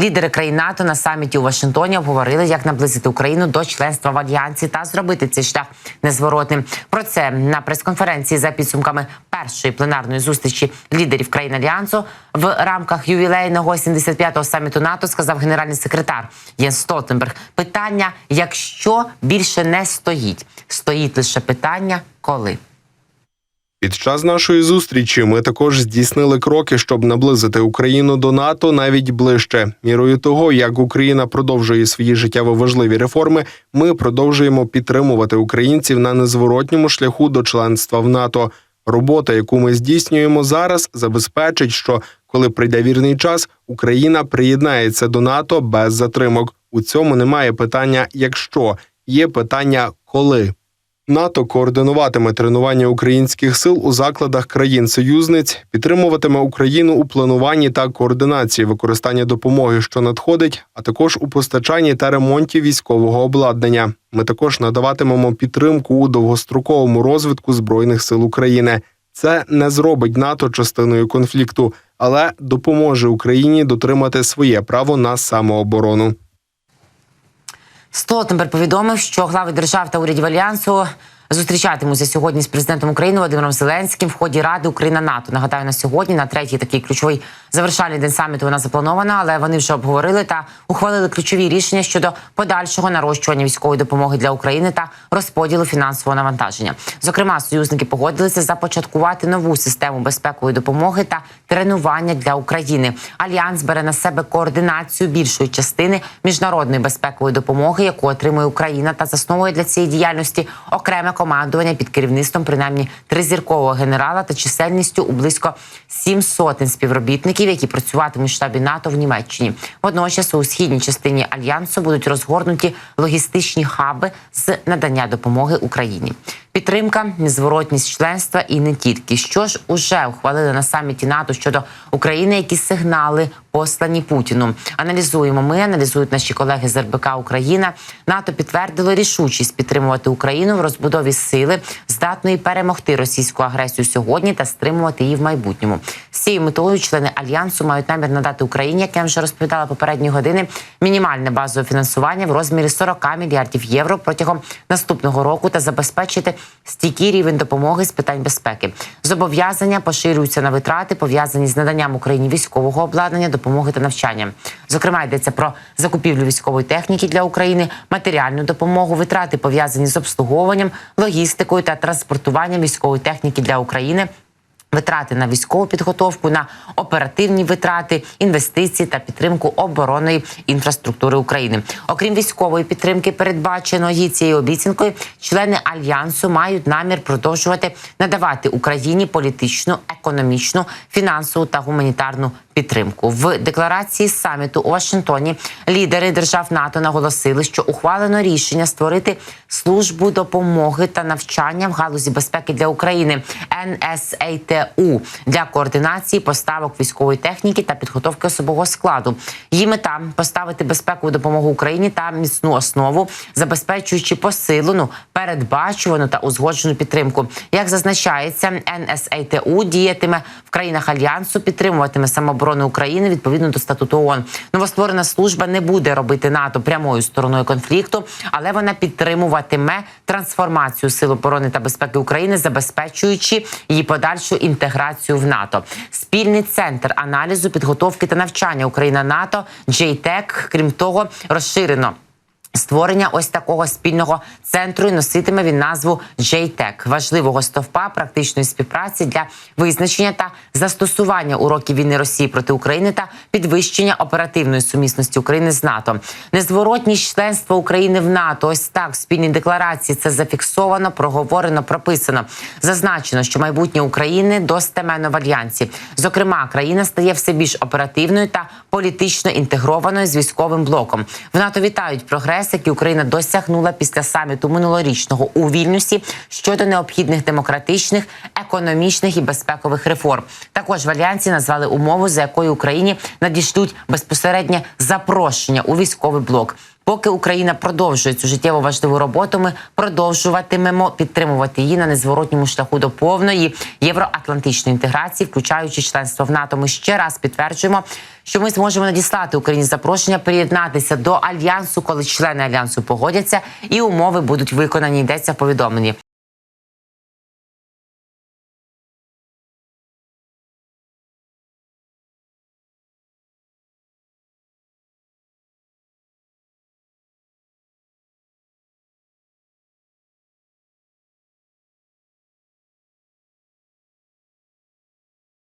Лідери країн НАТО на саміті у Вашингтоні обговорили, як наблизити Україну до членства в альянсі та зробити цей шлях незворотним. Про це на прес-конференції за підсумками першої пленарної зустрічі лідерів країн альянсу в рамках ювілейного 75-го саміту НАТО сказав генеральний секретар Єнс Столтенберг. Питання, якщо більше не стоїть, стоїть лише питання, коли. Під час нашої зустрічі ми також здійснили кроки, щоб наблизити Україну до НАТО навіть ближче. Мірою того, як Україна продовжує свої життєво важливі реформи, ми продовжуємо підтримувати українців на незворотньому шляху до членства в НАТО. Робота, яку ми здійснюємо зараз, забезпечить, що коли прийде вірний час, Україна приєднається до НАТО без затримок. У цьому немає питання, якщо є питання коли. НАТО координуватиме тренування українських сил у закладах країн-союзниць, підтримуватиме Україну у плануванні та координації використання допомоги, що надходить, а також у постачанні та ремонті військового обладнання. Ми також надаватимемо підтримку у довгостроковому розвитку збройних сил України. Це не зробить НАТО частиною конфлікту, але допоможе Україні дотримати своє право на самооборону. Столтенберг повідомив, що глави держав та урядів альянсу зустрічатимуться сьогодні з президентом України Володимиром Зеленським в ході Ради Україна НАТО. Нагадаю, на сьогодні на третій такий ключовий завершальний день саміту вона запланована, але вони вже обговорили та ухвалили ключові рішення щодо подальшого нарощування військової допомоги для України та розподілу фінансового навантаження. Зокрема, союзники погодилися започаткувати нову систему безпекової допомоги та тренування для України. Альянс бере на себе координацію більшої частини міжнародної безпекової допомоги, яку отримує Україна, та засновує для цієї діяльності окреме командування під керівництвом принаймні тризіркового генерала та чисельністю у близько сім сотень співробітників, які працюватимуть в штабі НАТО в Німеччині. Водночас у східній частині альянсу будуть розгорнуті логістичні хаби з надання допомоги Україні. Підтримка, незворотність членства і не тільки що ж уже ухвалили на саміті НАТО щодо України, які сигнали послані Путіну. Аналізуємо. Ми аналізують наші колеги з РБК Україна. НАТО підтвердило рішучість підтримувати Україну в розбудові сили, здатної перемогти російську агресію сьогодні та стримувати її в майбутньому. З цією метою члени альянсу мають намір надати Україні, як я вже розповідала попередні години, мінімальне базове фінансування в розмірі 40 мільярдів євро протягом наступного року та забезпечити стійкий рівень допомоги з питань безпеки. Зобов'язання поширюються на витрати, пов'язані з наданням Україні військового обладнання, допомоги та навчання. Зокрема, йдеться про закупівлю військової техніки для України, матеріальну допомогу, витрати пов'язані з обслуговуванням, логістикою та транспортуванням військової техніки для України. Витрати на військову підготовку, на оперативні витрати, інвестиції та підтримку оборонної інфраструктури України. Окрім військової підтримки, передбаченої цією обіцянкою, члени альянсу мають намір продовжувати надавати Україні політичну, економічну, фінансову та гуманітарну підтримку. В декларації саміту у Вашингтоні лідери держав НАТО наголосили, що ухвалено рішення створити службу допомоги та навчання в галузі безпеки для України НСАТУ для координації поставок військової техніки та підготовки особового складу. Її мета поставити безпекову допомогу Україні та міцну основу, забезпечуючи посилену, передбачувану та узгоджену підтримку. Як зазначається, НСАТУ діятиме в країнах альянсу, підтримуватиме самооборону України відповідно до статуту ООН. Новостворена служба не буде робити НАТО прямою стороною конфлікту, але вона підтримуватиме трансформацію сил оборони та безпеки України, забезпечуючи її подальшу інтеграцію в НАТО. Спільний центр аналізу, підготовки та навчання Україна НАТО JTEC, крім того, розширено. Створення ось такого спільного центру і носитиме він назву JTEC, важливого стовпа практичної співпраці для визначення та застосування уроків війни Росії проти України та підвищення оперативної сумісності України з НАТО. Незворотність членства України в НАТО. Ось так в спільній декларації це зафіксовано, проговорено, прописано. Зазначено, що майбутнє України достеменно в альянсі. Зокрема, країна стає все більш оперативною та політично інтегрованою з військовим блоком. В НАТО вітають прогрес, який Україна досягнула після саміту минулорічного у Вільнюсі щодо необхідних демократичних, економічних і безпекових реформ. Також в альянсі назвали умову, за якою Україні надішлють безпосереднє запрошення у військовий блок. Поки Україна продовжує цю життєво важливу роботу, ми продовжуватимемо підтримувати її на незворотньому шляху до повної євроатлантичної інтеграції, включаючи членство в НАТО. Ми ще раз підтверджуємо, що ми зможемо надіслати Україні запрошення приєднатися до альянсу, коли члени альянсу погодяться, і умови будуть виконані. Йдеться в повідомленні.